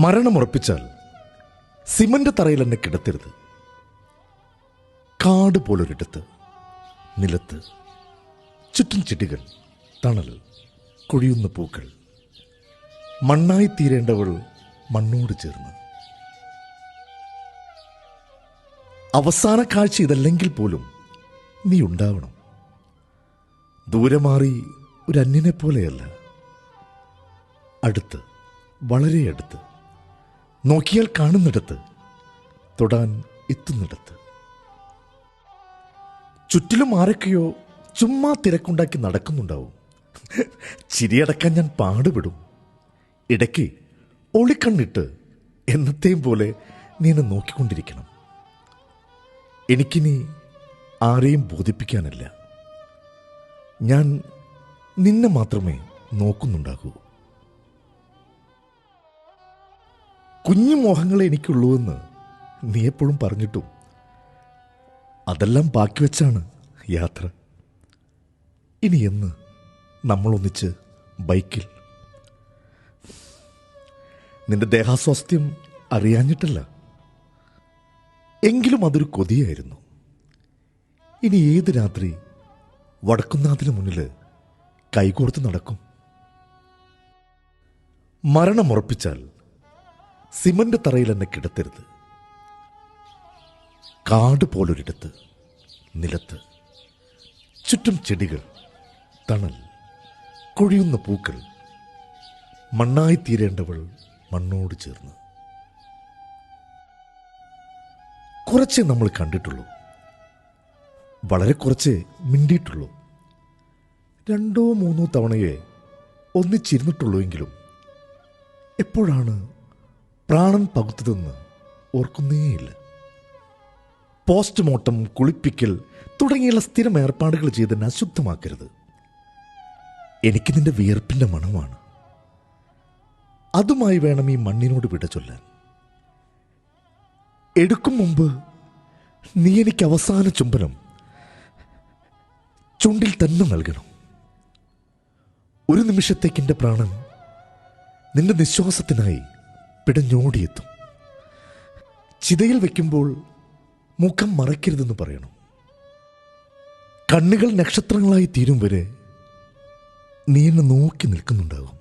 മരണമുറപ്പിച്ചാൽ cement തറയിൽ എന്നെ കിടത്തരുത്. കാട് പോലൊരിടത്ത് നിലത്ത് ചുറ്റും ചെടികൾ തണൽ കൊഴിയുന്ന പൂക്കൾ മണ്ണായി തീരേണ്ടവൾ മണ്ണോട് ചേർന്ന്. അവസാന കാഴ്ച ഇതല്ലെങ്കിൽ പോലും നീ ഉണ്ടാവണം. ദൂരെ മാറി ഒരു അന്യനെ പോലെയല്ല അടുത്ത് വളരെ അടുത്ത്. നോക്കിയാൽ കാണുന്നിടത്ത് തൊടാൻ എത്തുന്നിടത്ത്. ചുറ്റിലും ആരൊക്കെയോ ചുമ്മാ തിരക്കുണ്ടാക്കി നടക്കുന്നുണ്ടാവും. ചിരിയടക്കാൻ ഞാൻ പാടുപെടും. ഇടയ്ക്ക് ഒളിക്കണ്ണിട്ട് എന്നത്തെയും പോലെ നീ എന്നെ നോക്കിക്കൊണ്ടിരിക്കണം. എനിക്കിനി ആരെയും ബോധിപ്പിക്കാനല്ല. ഞാൻ നിന്നെ മാത്രമേ നോക്കുന്നുണ്ടാകൂ. കുഞ്ഞു മോഹങ്ങളെ എനിക്കുള്ളൂവെന്ന് നീ എപ്പോഴും പറഞ്ഞിട്ടും അതെല്ലാം ബാക്കി വെച്ചാണ് യാത്ര. ഇനി എന്ന് നമ്മളൊന്നിച്ച് ബൈക്കിൽ. നിന്റെ ദേഹാസ്വാസ്ഥ്യം അറിയാഞ്ഞിട്ടല്ല. എങ്കിലും അതൊരു കൊതിയായിരുന്നു. ഇനി ഏത് രാത്രി വടക്കുന്നാഥിന് മുന്നിൽ കൈകോർത്ത് നടക്കും. മരണമുറപ്പിച്ചാൽ സിമന്റ് തറയിൽ എന്നെ കിടത്തരുത്. കാട് പോലൊരിടത്ത് നിലത്ത് ചുറ്റും ചെടികൾ തണൽ കൊഴിയുന്ന പൂക്കൾ മണ്ണായി തീരേണ്ടവൾ മണ്ണോട് ചേർന്ന്. കുറച്ച് നമ്മൾ കണ്ടിട്ടുള്ളൂ. വളരെ കുറച്ച് മിണ്ടിയിട്ടുള്ളൂ. രണ്ടോ മൂന്നോ തവണയെ ഒന്നിച്ചിരുന്നിട്ടുള്ളൂ എങ്കിലും എപ്പോഴാണ് പ്രാണൻ പകുത്തതെന്ന് ഓർക്കുന്നേയില്ല. പോസ്റ്റ്മോർട്ടം കുളിപ്പിക്കൽ തുടങ്ങിയുള്ള സ്ഥിരം ഏർപ്പാടുകൾ ചെയ്ത് തന്നെ അശുദ്ധമാക്കരുത്. എനിക്ക് നിന്റെ വിയർപ്പിന്റെ മണമാണ്. അതുമായി വേണം ഈ മണ്ണിനോട് വിട ചൊല്ലാൻ. എടുക്കും മുമ്പ് നീ എനിക്ക് അവസാന ചുംബനം ചുണ്ടിൽ തന്നെ നൽകണം. ഒരു നിമിഷത്തേക്ക് എന്റെ പ്രാണൻ നിന്റെ നിശ്വാസത്തിനായി പിടഞ്ഞോടിയെത്തും. ചിതയിൽ വെക്കുമ്പോൾ മുഖം മറയ്ക്കരുതെന്ന് പറയണം. കണ്ണുകൾ നക്ഷത്രങ്ങളായി തീരും വരെ നീ എന്നെ നോക്കി നിൽക്കുന്നുണ്ടാകും.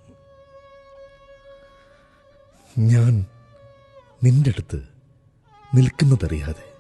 ഞാൻ നിന്റെ അടുത്ത് നിൽക്കുന്നതറിയാതെ